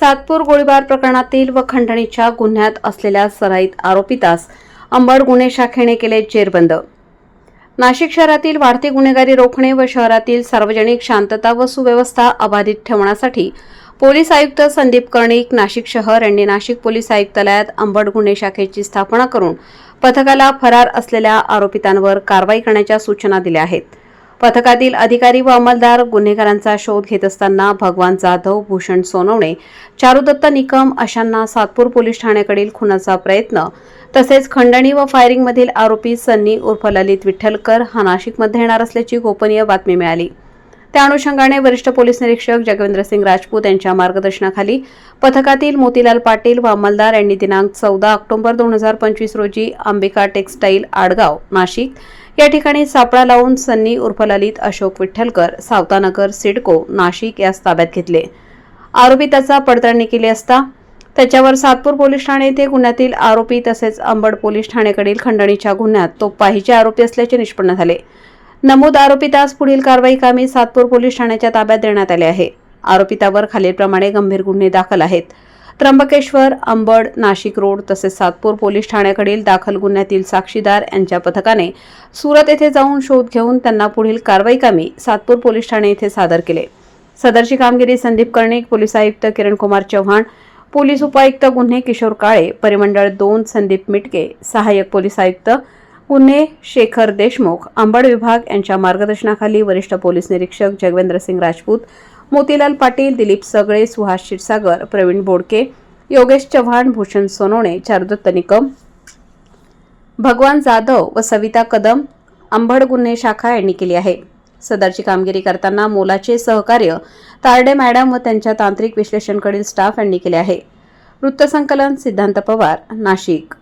सातपूर गोळीबार प्रकरणातील व खंडणीच्या गुन्ह्यात असलेल्या सराईत आरोपितास अंबड गुन्हे शाखेने केले जेरबंद. नाशिक शहरातील वाढती गुन्हेगारी रोखणे व शहरातील सार्वजनिक शांतता व सुव्यवस्था अबाधित ठेवण्यासाठी पोलीस आयुक्त संदीप कर्णिक नाशिक शहर यांनी नाशिक पोलीस आयुक्तालयात अंबड गुन्हे शाखेची स्थापना करून पथकाला फरार असलेल्या आरोपितांवर कारवाई करण्याच्या सूचना दिल्या आहेत. पथकातील अधिकारी व अंमलदार गुन्हेगारांचा शोध घेत असताना भगवान जाधव भूषण सोनवणे चारुदत्त निकम अशांना सातपूर पोलीस ठाण्याकडील खुनाचा प्रयत्न तसेच खंडणी व फायरिंगमधील आरोपी सन्नी उर्फ ललित विठ्ठलकर हा नाशिकमध्ये येणार असल्याची गोपनीय बातमी मिळाली. त्या अनुषंगाने वरिष्ठ पोलीस निरीक्षक जगवेंद्र सिंग राजपूत यांच्या मार्गदर्शनाखाली पथकातील मोतीलाल पाटील व अंमलदार यांनी दिनांक चौदा ऑक्टोबर दोन हजार पंचवीस रोजी अंबिका टेक्स्टाईल आडगाव नाशिक या ठिकाणी सापळा लावून सन्नी उर्फ ललित अशोक विठ्ठलकर सावतानगर सिडको नाशिक यास ताब्यात घेतले. आरोपी त्याचा पडताळणी केली असता त्याच्यावर सातपूर पोलीस ठाणे येथे गुन्ह्यातील आरोपी तसेच अंबड पोलीस ठाणेकडील खंडणीच्या गुन्ह्यात तो पाहिजे आरोपी असल्याचे निष्पन्न झाले. नमूद आरोपितास पुढील कारवाई कामी सातपूर पोलीस ठाण्याच्या ताब्यात देण्यात आले आहे. आरोपितावर खालीलप्रमाणे गंभीर गुन्हे दाखल आहेत. त्र्यंबकेश्वर अंबड नाशिक रोड तसेच सातपूर पोलीस ठाण्याकडील दाखल गुन्ह्यातील साक्षीदार यांच्या पथकाने सुरत येथे जाऊन शोध घेऊन त्यांना पुढील कारवाई कामी सातपूर पोलीस ठाणे येथे सादर केले. सदरची कामगिरी संदीप कर्णिक पोलीस आयुक्त किरणकुमार चव्हाण पोलीस उपायुक्त गुन्हे किशोर काळे परिमंडळ दोन संदीप मिटके सहाय्यक पोलीस आयुक्त गुन्हे शेखर देशमुख अंबड विभाग यांच्या मार्गदर्शनाखाली वरिष्ठ पोलीस निरीक्षक जगवेंद्र सिंग राजपूत मोतीलाल पाटील दिलीप सगळे सुहास क्षीरसागर प्रवीण बोडके योगेश चव्हाण भूषण सोनोणे चारुदत्त निकम भगवान जाधव व सविता कदम अंबड गुन्हे शाखा यांनी केली आहे. सदरची कामगिरी करताना मोलाचे सहकार्य तारडे मॅडम व त्यांच्या तांत्रिक विश्लेषणकडील स्टाफ यांनी केले आहे. वृत्तसंकलन सिद्धांत पवार नाशिक.